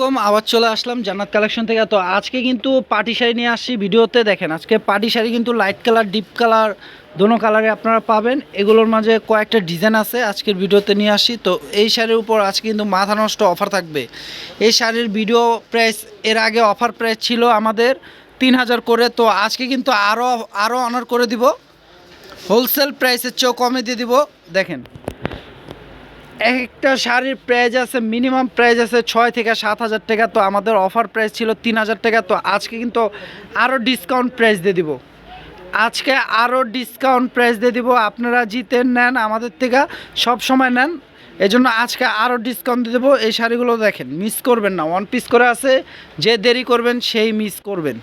কম আবার চলে আসলাম জান্নাত কালেকশন থেকে। তো আজকে কিন্তু পার্টি শাড়ি নিয়ে আসছি, ভিডিওতে দেখেন, আজকে পার্টি শাড়ি কিন্তু লাইট কালার ডিপ কালার দোনো কালারে আপনারা পাবেন। এগুলোর মাঝে কয়েকটা ডিজাইন আছে, আজকের ভিডিওতে নিয়ে আসি তো এই শাড়ির উপর আজকে কিন্তু মাথা নষ্ট অফার থাকবে। এই শাড়ির ভিডিও প্রাইস এর আগে অফার প্রাইস ছিল আমাদের তিন হাজার করে। তো আজকে কিন্তু আরও আরও অনার করে দিব। হোলসেল প্রাইসের চেয়েও কমে দিয়ে দিব। দেখেন। একটা শাড়ির প্রাইস আছে মিনিমাম প্রাইস আছে ছয় থেকে সাত হাজার টাকা। তো আমাদের অফার প্রাইস ছিল তিন হাজার টাকা। তো আজকে কিন্তু আরও ডিসকাউন্ট প্রাইস দিয়ে দিব। আজকে আরও ডিসকাউন্ট প্রাইস দিয়ে দিব। আপনারা জিতে নেন আমাদের থেকে, সব সময় নেন। এজন্য আজকে আরও ডিসকাউন্ট দিয়ে দেবো। এই শাড়িগুলো দেখেন মিস করবেন না। ওয়ান পিস করে আছে, যে দেরি করবেন, সেই মিস করবেন।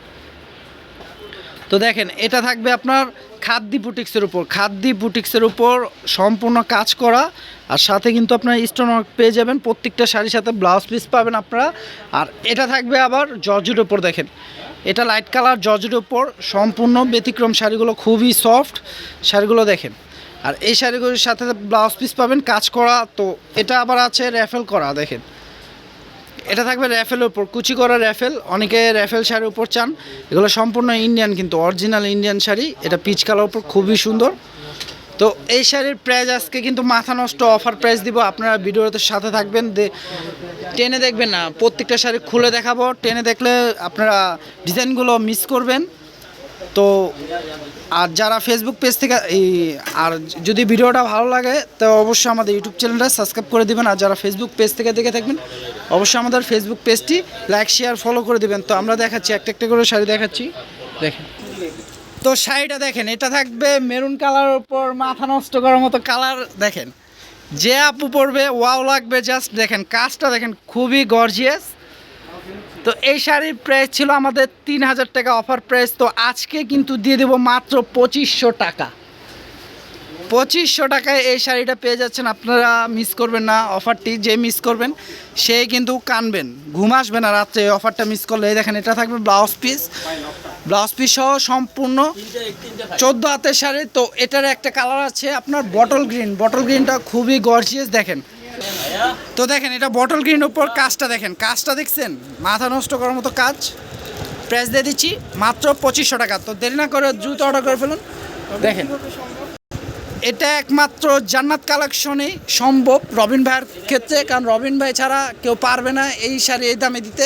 তো দেখেন, এটা থাকবে আপনার খাদ্যি বুটিক্সের উপর। খাদ্যি বুটিক্সের উপর সম্পূর্ণ কাজ করা, আর সাথে কিন্তু আপনার স্টোন ওয়ার্ক পেয়ে যাবেন, প্রত্যেকটা শাড়ির সাথে ব্লাউজ পিস পাবেন আপনারা। আর এটা থাকবে আবার জর্জের উপর, দেখেন। এটা লাইট কালার জর্জের উপর, সম্পূর্ণ ব্যতিক্রম শাড়িগুলো খুবই সফট শাড়িগুলো, দেখেন। আর এই শাড়িগুলোর সাথে ব্লাউজ পিস পাবেন, কাজ করা, তো এটা আবার আছে র্যাফেল করা, দেখেন। এটা থাকবে র্যাফেলের উপর, কুচি করা র্যাফেল, অনেকে র্যাফেল শাড়ির উপর চান। এগুলো সম্পূর্ণ ইন্ডিয়ান কিন্তু অরিজিনাল ইন্ডিয়ান শাড়ি। এটা পিচ কালার উপর, খুবই সুন্দর। তো এই শাড়ির প্রাইস আজকে কিন্তু মাথা নষ্ট অফার প্রাইস দিব। আপনারা ভিডিওতে সাথে থাকবেন। টেনে দেখবেন না, প্রত্যেকটা শাড়ি খুলে দেখাবো। টেনে দেখলে আপনারা ডিজাইনগুলো মিস করবেন। তো আর যারা ফেসবুক পেজ থেকে আর যদি ভিডিওটা ভালো লাগে, তো অবশ্যই আমাদের ইউটিউব চ্যানেলটা সাবস্ক্রাইব করে দিবেন। আর যারা ফেসবুক পেজ থেকে দেখে থাকবেন, অবশ্যই আমাদের ফেসবুক পেজটি লাইক শেয়ার ফলো করে দিবেন। তো আমরা দেখাচ্ছি, একটা একটা করে শাড়ি দেখাচ্ছি। দেখেন। তো শাড়িটা দেখেন, এটা থাকবে মেরুন কালারের উপর মাথা নষ্ট করার মতো কালার দেখেন। যে আপু পরবে ওয়াও লাগবে জাস্ট দেখেন, কাজটা দেখেন, খুবই গর্জিয়াস তো এই শাড়ির প্রাইস ছিল আমাদের তিন হাজার টাকা অফার প্রাইস তো আজকে কিন্তু দিয়ে দেবো মাত্র পঁচিশশো টাকা। পঁচিশশো টাকায় এই শাড়িটা পেয়ে যাচ্ছেন, আপনারা মিস করবেন না অফারটি যে মিস করবেন, সে কিন্তু কানবেন, ঘুম আসবে না রাত্রে অফারটা মিস করলে। এই দেখেন, এটা থাকবে ব্লাউজ পিস ব্লাউজ পিস সহ সম্পূর্ণ চোদ্দ হাতের শাড়ি, তো এটার একটা কালার আছে আপনার বটল গ্রিন বটল গ্রিনটা খুবই গর্জিয়াস দেখেন। তো দেখেন, এটা বটল গ্রিন উপর কাজটা দেখেন। কাজটা দেখছেন? মাথা নষ্ট করার মতো কাজ। প্রাইস দিয়ে দিচ্ছি, মাত্র পঁচিশশো টাকা। তো দেরি না করে দ্রুত অর্ডার করে ফেলুন। দেখেন, এটা একমাত্র জান্নাত কালেকশনে সম্ভব রবিন ভাইয়ের ক্ষেত্রে। কারণ রবিন ভাই ছাড়া কেউ পারবে না এই শাড়ি এই দামে দিতে।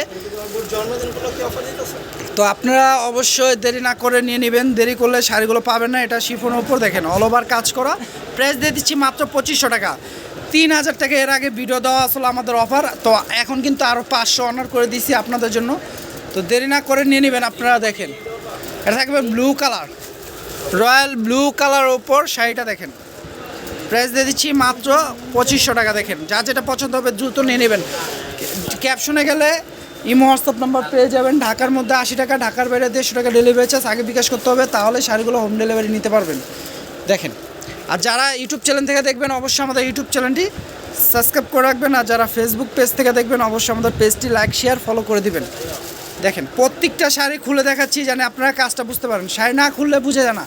তো আপনারা অবশ্যই দেরি না করে নিয়ে নেবেন। দেরি করলে শাড়িগুলো পাবেন না। এটা শিফনের উপর দেখেন অল ওভার কাজ করা। প্রাইস দিয়ে দিচ্ছি মাত্র পঁচিশশো টাকা। তিন হাজার টাকা এর আগে ভিডিও দেওয়া আসলে আমাদের অফার তো এখন কিন্তু আরও পাঁচশো অনার করে দিচ্ছি আপনাদের জন্য। তো দেরি না করে নিয়ে নেবেন, আপনারা দেখেন। এটা থাকবে blue colour royal blue colour ওপর শাড়িটা দেখেন। প্রাইস দিয়ে দিচ্ছি মাত্র পঁচিশশো টাকা, দেখেন। যা যেটা পছন্দ হবে দ্রুত নিয়ে নেবেন। ক্যাপশনে গেলে ইমো হোয়াটসঅ্যাপ নাম্বার পেয়ে যাবেন। ঢাকার মধ্যে আশি টাকা, ঢাকার বাইরে দেড়শো টাকা ডেলিভারি চার্জ আগে বিকাশ করতে হবে, তাহলে শাড়িগুলো হোম ডেলিভারি নিতে পারবেন। দেখেন। আর যারা ইউটিউব চ্যানেল থেকে দেখবেন, অবশ্যই আমাদের ইউটিউব চ্যানেলটি সাবস্ক্রাইব করে রাখবেন। আর যারা ফেসবুক পেজ থেকে দেখবেন, অবশ্যই আমাদের পেজটি লাইক শেয়ার ফলো করে দিবেন। দেখেন, প্রত্যেকটা শাড়ি খুলে দেখাচ্ছি যেন আপনারা কাজটা বুঝতে পারেন। শাড়ি না খুললে বুঝে যায় না।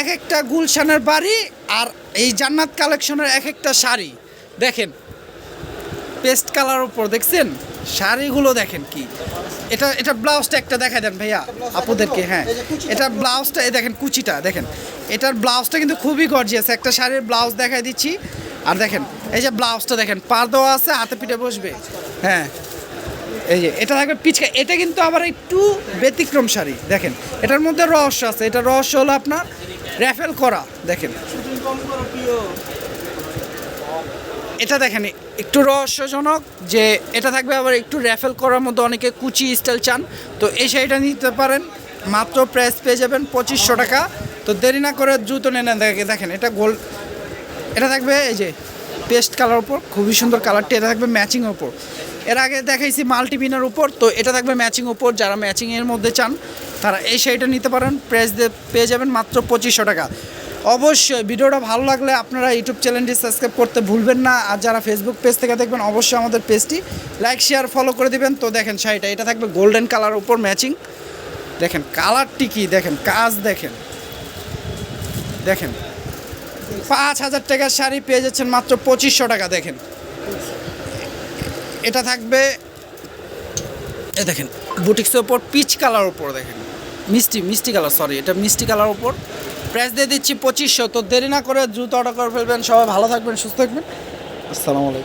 এক একটা গুলশানের বাড়ি আর এই জান্নাত কালেকশনের এক একটা শাড়ি। দেখেন পেস্ট কালার উপর দেখছেন? শাড়িগুলো দেখেন কি? এটা এটা ব্লাউজটা একটা দেখা দেন ভাইয়া, আপুদেরকে হ্যাঁ। এটা ব্লাউজটা, এই দেখেন কুচিটা, দেখেন। এটার ব্লাউজটা কিন্তু খুবই গর্জিয়াস একটা শাড়ির ব্লাউজ দেখাই দিচ্ছি। আর দেখেন, এই যে ব্লাউজটা দেখেন, পার দেওয়া আছে, হাতে পিঠে বসবে। হ্যাঁ। এই যে, এটা থাকবে পিচকা, এটা কিন্তু আবার একটু ব্যতিক্রম শাড়ি, দেখেন। এটার মধ্যে রহস্য আছে, এটা রহস্য হলো আপনার র্যাফেল করা, দেখেন। এটা দেখেন একটু রহস্যজনক যে এটা থাকবে আবার একটু র্যাফেল করার মধ্যে অনেকে কুচি স্টাইল চান। তো এই শাড়িটা নিতে পারেন, মাত্র প্রাইস পেয়ে যাবেন পঁচিশশো টাকা। তো দেরি না করে দ্রুত নেন, দেখে দেখেন, এটা গোল্ড এটা থাকবে এই যে পেস্ট কালার উপর, খুবই সুন্দর কালারটি এটা থাকবে ম্যাচিং উপর। এর আগে দেখাইছি মাল্টিপিনের উপর, তো এটা থাকবে ম্যাচিং উপর, যারা ম্যাচিংয়ের মধ্যে চান, তারা এই শাড়িটা নিতে পারেন প্রাইস পেয়ে যাবেন মাত্র পঁচিশশো টাকা। অবশ্যই ভিডিওটা ভালো লাগলে আপনারা ইউটিউব চ্যানেলটি সাবস্ক্রাইব করতে ভুলবেন না। আর যারা ফেসবুক পেজ থেকে দেখবেন, অবশ্যই আমাদের পেজটি লাইক শেয়ার ফলো করে দিবেন। তো দেখেন শাড়িটা, এটা থাকবে গোল্ডেন কালার উপর ম্যাচিং দেখেন কালারটি কী? দেখেন কাজ দেখেন। দেখেন, পাঁচ হাজার টাকার শাড়ি পেয়ে যাচ্ছেন মাত্র পঁচিশশো টাকা, দেখেন। এটা থাকবে, এ দেখেন, বুটিক্সের ওপর পিচ কালার ওপর দেখেন। মিষ্টি মিষ্টি কালার সরি এটা মিষ্টি কালার ওপর প্রাইস দিয়ে দিচ্ছি পঁচিশশো। তো দেরি না করে দ্রুত অর্ডার করে ফেলবেন। সবাই ভালো থাকবেন, সুস্থ থাকবেন। আসসালামু আলাইকুম।